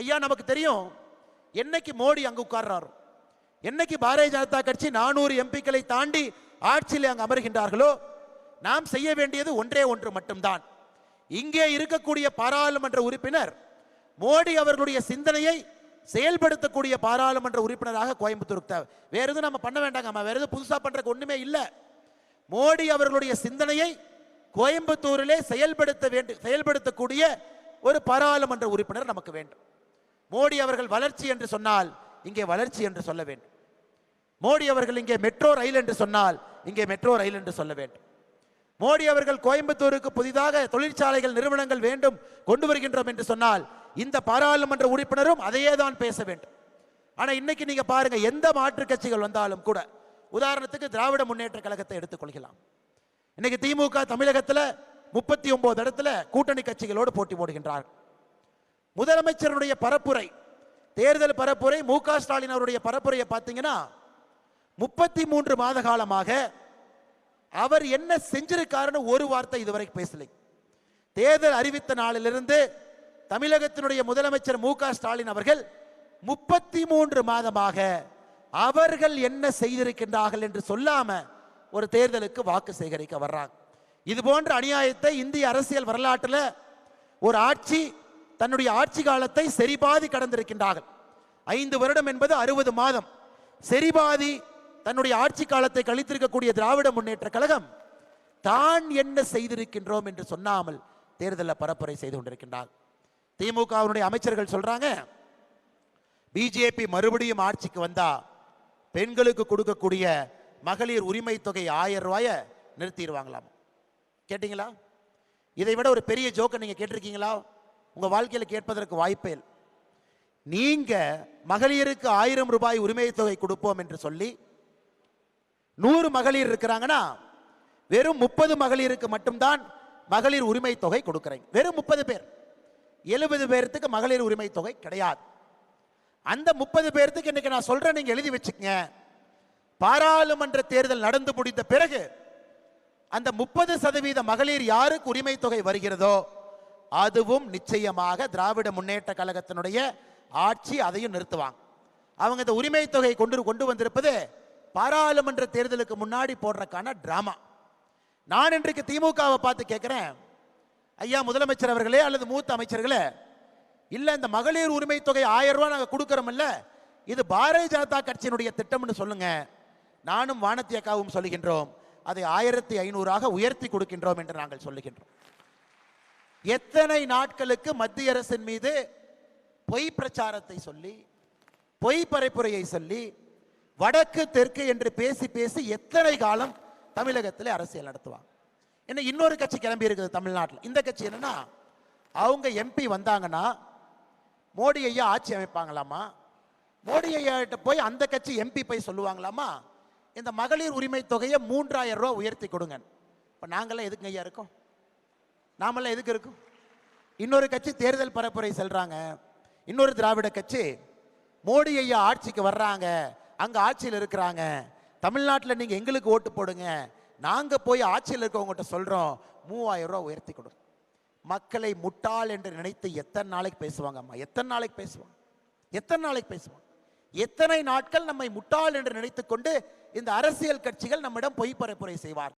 ஐயா நமக்கு தெரியும். என்னைக்கு மோடி அங்கு உட்கார்றாரோ? என்னைக்கு பாரதிய ஜனதா கட்சி நானூறு எம்பிக்களை தாண்டி ஆட்சியில் அங்கு அமர்கின்றார்களோ? நாம் செய்ய வேண்டியது ஒன்றே ஒன்று மட்டும்தான். இங்கே இருக்கக்கூடிய பாராளுமன்ற உறுப்பினர் மோடி அவர்களுடைய சிந்தனையை செயல்படுத்தக்கூடிய பாராளுமன்ற உறுப்பினராக கோயம்புத்தூருக்கு தேவை. வேற எதுவும் நம்ம பண்ண வேண்டாங்கம்மா வேற எதுவும் புதுசாக பண்றதுக்கு ஒண்ணுமே இல்லை. மோடி அவர்களுடைய சிந்தனையை கோயம்புத்தூரிலே செயல்படுத்த வேண்டும் செயல்படுத்தக்கூடிய ஒரு பாராளுமன்ற உறுப்பினர் நமக்கு வேண்டும். மோடி அவர்கள் வளர்ச்சி என்று சொன்னால் இங்கே வளர்ச்சி என்று சொல்ல வேண்டும். மோடி அவர்கள் இங்கே மெட்ரோ ரயில் என்று சொன்னால் இங்கே மெட்ரோ ரயில் என்று சொல்ல வேண்டும். மோடி அவர்கள் கோயம்புத்தூருக்கு புதிதாக தொழிற்சாலைகள் நிறுவனங்கள் வேண்டும் கொண்டு வருகின்றோம் என்று சொன்னால் இந்த பாராளுமன்ற உறுப்பினரும் அதையே தான் பேச வேண்டும். ஆனால் இன்னைக்கு நீங்க பாருங்க எந்த மாற்றுக் கட்சிகள் வந்தாலும் கூட உதாரணத்துக்கு திராவிட முன்னேற்ற கழகத்தை எடுத்துக்கொள்கலாம் இன்னைக்கு திமுக தமிழகத்தில் முப்பத்தி ஒன்பது இடத்துல கூட்டணி கட்சிகளோடு போட்டி போடுகின்றார் முதலமைச்சருடைய பரப்புரை தேர்தல் பரப்புரை மு க ஸ்டாலின் அவருடைய பரப்புரையை பார்த்தீங்கன்னா முப்பத்தி மூன்று மாத காலமாக அவர் என்ன செஞ்சிருக்காருன்னு ஒரு வார்த்தை இதுவரை பேசலை. தேர்தல் அறிவித்த நாளிலிருந்து தமிழகத்தினுடைய முதலமைச்சர் மு ஸ்டாலின் அவர்கள் முப்பத்தி மூன்று மாதமாக அவர்கள் என்ன செய்திருக்கின்றார்கள் என்று சொல்லாம ஒரு தேர்தலுக்கு வாக்கு சேகரிக்க வர்றாங்க. இது போன்ற அநியாயத்தை இந்திய அரசியல் வரலாற்றில் ஒரு ஆட்சி தன்னுடைய ஆட்சி காலத்தை செறிபாதி கடந்திருக்கின்றார்கள். ஐந்து வருடம் என்பது அறுபது மாதம். செறிபாதி தன்னுடைய ஆட்சி காலத்தை கழித்திருக்கக்கூடிய திராவிட முன்னேற்ற கழகம் தான் என்ன செய்திருக்கின்றோம் என்று சொன்னாமல் தேர்தலில் பரப்புரை செய்து கொண்டிருக்கின்றார். திமுகவினுடைய அமைச்சர்கள் சொல்றாங்க பிஜேபி மறுபடியும் ஆட்சிக்கு வந்தா பெண்களுக்கு கொடுக்கக்கூடிய மகளிர் உரிமை தொகை ஆயிரம் ரூபாய நிறுத்திடுவாங்களாம். கேட்டீங்களா? இதை விட ஒரு பெரிய ஜோக்கை நீங்க கேட்டிருக்கீங்களா? உங்கள் வாழ்க்கையில் கேட்பதற்கு வாய்ப்பே இல்லை. மகளிருக்கு ஆயிரம் ரூபாய் உரிமை தொகை கொடுப்போம் என்று சொல்லி நூறு மகளிர் இருக்கிறாங்கன்னா வெறும் முப்பது மகளிருக்கு மட்டும்தான் மகளிர் உரிமை தொகை கொடுக்குறீங்க வெறும் முப்பது பேர். எழுபது பேர்த்துக்கு மகளிர் உரிமை தொகை கிடையாது. அந்த முப்பது பேர்த்துக்கு இன்னைக்கு நான் சொல்கிறேன் நீங்கள் எழுதி வச்சுக்கங்க. பாராளுமன்ற தேர்தல் நடந்து முடிந்த பிறகு அந்த முப்பது சதவீத மகளிர் யாருக்கு உரிமை தொகை வருகிறதோ அதுவும் நிச்சயமாக திராவிட முன்னேற்ற கழகத்தினுடைய ஆட்சி அதையும் நிறுத்துவாங்க. அவங்க இந்த உரிமை தொகை கொண்டு கொண்டு வந்திருப்பது பாராளுமன்ற தேர்தலுக்கு முன்னாடி போடுறக்கான டிராமா நான் இன்றைக்கு திமுகவை பார்த்து கேட்குறேன். ஐயா முதலமைச்சர் அவர்களே அல்லது மூத்த அமைச்சர்களே இல்லை இந்த மகளிர் உரிமை தொகை ஆயிரம் ரூபாய் நாங்க கொடுக்கறோம்ல இது பாரதிய ஜனதா கட்சியினுடைய திட்டம்னு சொல்லுங்க. நானும் வானத்தியக்காவும் சொல்லுகின்றோம். அதை ஆயிரத்தி ஐநூறாக உயர்த்தி கொடுக்கின்றோம் என்று நாங்கள் சொல்லுகின்றோம். எத்தனை நாட்களுக்கு மத்திய அரசின் மீது பொய் பிரச்சாரத்தை சொல்லி பொய் பரப்புரையை சொல்லி வடக்கு தெற்கு என்று பேசி பேசி எத்தனை காலம் தமிழகத்தில் அரசியல் நடத்துவாங்க என்ன இன்னொரு கட்சி கிளம்பி இருக்குது தமிழ்நாட்டில். இந்த கட்சி என்னன்னா அவங்க எம்பி வந்தாங்கன்னா மோடி ஐயா ஆட்சி அமைப்பாங்களாமா? மோடி ஐயா கிட்ட போய் அந்த கட்சி எம்பி போய் சொல்லுவாங்களாமா? இந்த மகளிர் உரிமை தொகையை மூன்றாயிரம் ரூபா உயர்த்தி கொடுங்க இப்போ நாங்களாம் எதுக்கு ஐயா இருக்கோம்? நாமெல்லாம் எதுக்கு இருக்கும்? இன்னொரு கட்சி தேர்தல் பரப்புரை செல்றாங்க. இன்னொரு திராவிட கட்சி மோடி ஐயா ஆட்சிக்கு வர்றாங்க. அங்க ஆட்சியில் இருக்கிறாங்க. தமிழ்நாட்டில் நீங்க எங்களுக்கு ஓட்டு போடுங்க. நாங்க போய் ஆட்சியில் இருக்கவங்ககிட்ட சொல்றோம். மூவாயிரம் ரூபா உயர்த்தி கொடுங்க மக்களை முட்டாள் என்று நினைத்து எத்தனை நாளைக்கு பேசுவாங்க அம்மா? எத்தனை நாளைக்கு பேசுவாங்க? எத்தனை நாளைக்கு பேசுவாங்க? எத்தனை நாட்கள் நம்மை முட்டாள் என்று நினைத்துக்கொண்டு இந்த அரசியல் கட்சிகள் நம்மிடம் பொய் பரப்புரை செய்வார்